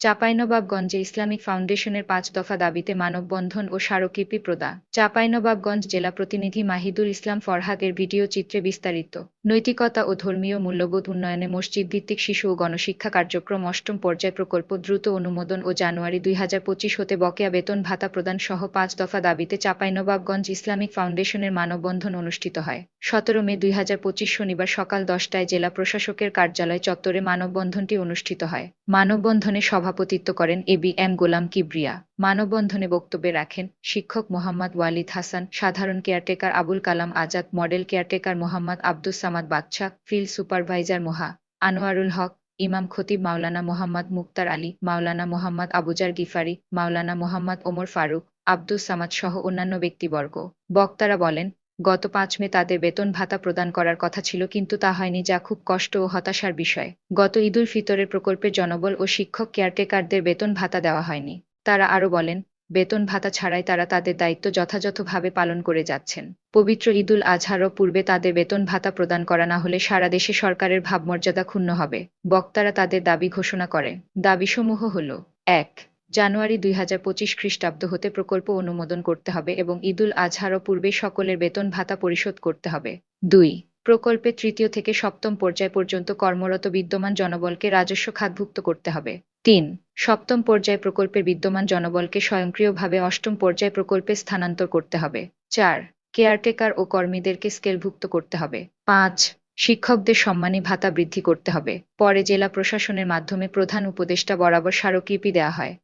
চাঁপাইনবাবগঞ্জে Islamic ফাউন্ডেশনের পাঁচ দফা দাবিতে মানববন্ধন ও স্মারকলিপি প্রদান চাঁপাইনবাবগঞ্জ জেলা প্রতিনিধি মাহিদুল ইসলাম ফরহাদের ভিডিও চিত্রে বিস্তারিত। নৈতিকতা ও ধর্মীয় মূল্যবোধ উন্নয়নে মসজিদ ভিত্তিক শিশু ও গণশিক্ষা কার্যক্রম অষ্টম পর্যায় প্রকল্প দ্রুত অনুমোদন ও জানুয়ারি দুই হাজার পঁচিশ হতে বকেয়া বেতন ভাতা প্রদান সহ পাঁচ দফা দাবিতে চাঁপাইনবাবগঞ্জ ইসলামিক ফাউন্ডেশনের মানববন্ধন অনুষ্ঠিত হয়। সতেরো মে দুই হাজার পঁচিশ শনিবার সকাল দশটায় জেলা প্রশাসকের কার্যালয় চত্বরে মানববন্ধনটি অনুষ্ঠিত হয়। মানববন্ধনে সভাপতিত্ব করেন A B M Golam Kibria. মানববন্ধনে বক্তব্যে রাখেন শিক্ষক মোহাম্মদ ওয়ালিদ হাসান, সাধারণ caretaker Abul Kalam Azad, model caretaker Mohammad Abdus Samad Badsha, field supervisor Moha Anwarul Haque, ইমাম খতিব মাওলানা মোহাম্মদ মুক্তার আলী, মাওলানা মোহাম্মদ আবুজার গিফারি, মাওলানা মোহাম্মদ ওমর ফারুক, আব্দুস সামাদ সহ অন্যান্য ব্যক্তিবর্গ। বক্তারা বলেন গত পাঁচ মে তাদের বেতন ভাতা প্রদান করার কথা ছিল, কিন্তু তা হয়নি, যা খুব কষ্ট ও হতাশার বিষয়। গত ঈদুল ফিতরের প্রকল্পে জনবল ও শিক্ষক কেয়ারটেকারদের বেতন ভাতা দেওয়া হয়নি। তারা আরও বলেন, বেতন ভাতা ছাড়াই তারা তাদের দায়িত্ব যথাযথভাবে পালন করে যাচ্ছেন। পবিত্র ঈদুল আজহারও পূর্বে তাদের বেতন ভাতা প্রদান করা না হলে সারা দেশে সরকারের ভাবমর্যাদা ক্ষুণ্ণ হবে। বক্তারা তাদের দাবি ঘোষণা করে। দাবিসমূহ হল, এক জানুয়ারি দুই হাজার পঁচিশ খ্রিস্টাব্দ হতে প্রকল্প অনুমোদন করতে হবে এবং ঈদুল আজহারও পূর্বে সকলের বেতন ভাতা পরিশোধ করতে হবে। দুই, প্রকল্পে তৃতীয় থেকে সপ্তম পর্যায় পর্যন্ত কর্মরত বিদ্যমান জনবলকে রাজস্ব খাতভুক্ত করতে হবে। তিন, সপ্তম পর্যায় প্রকল্পের বিদ্যমান জনবলকে স্বয়ংক্রিয়ভাবে অষ্টম পর্যায় প্রকল্পে স্থানান্তর করতে হবে। চার, কেয়ারটেকার ও কর্মীদেরকে স্কেলভুক্ত করতে হবে। পাঁচ, শিক্ষকদের সম্মানী ভাতা বৃদ্ধি করতে হবে। পরে জেলা প্রশাসনের মাধ্যমে প্রধান উপদেষ্টা বরাবর স্মারকলিপি দেওয়া হয়।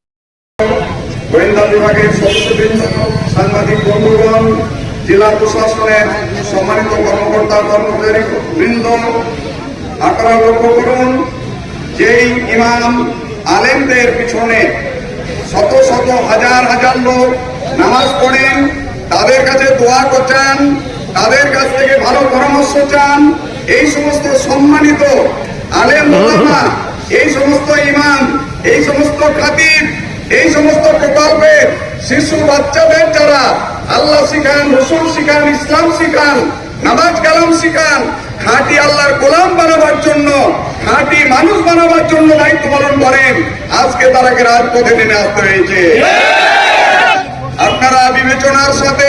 গোয়েন্দা বিভাগের সদস্যবৃন্দ সাংবাদিক বন্ধুগণ জেলা প্রশাসনের সম্মানিত কর্মকর্তা কর্মচারী বৃন্দ আপনারা লক্ষ্য করুন যেই ইমাম আলেমদের পিছনে শত শত হাজার হাজার লোক নামাজ পড়েন তাদের কাছে দোয়া করছেন তাদের কাছ থেকে ভালো পরামর্শ চান এই সমস্ত সম্মানিত আলেম ওলামা, এই সমস্ত ইমাম এই সমস্ত খাতিব এই সমস্ত প্রকল্পে শিশু, বাচ্চাদের যারা আল্লাহ শিখান, রসুল শিখান, ইসলাম শিখান, নামাজ কালাম শিখান, খাঁটি আল্লাহর গোলাম বানাবার জন্য, খাঁটি মানুষ বানাবার জন্য দায়িত্ব পালন করেন, আজকে তারাকে রাজপথে নেমে আসতে হয়েছে। আপনারা বিবেচনার সাথে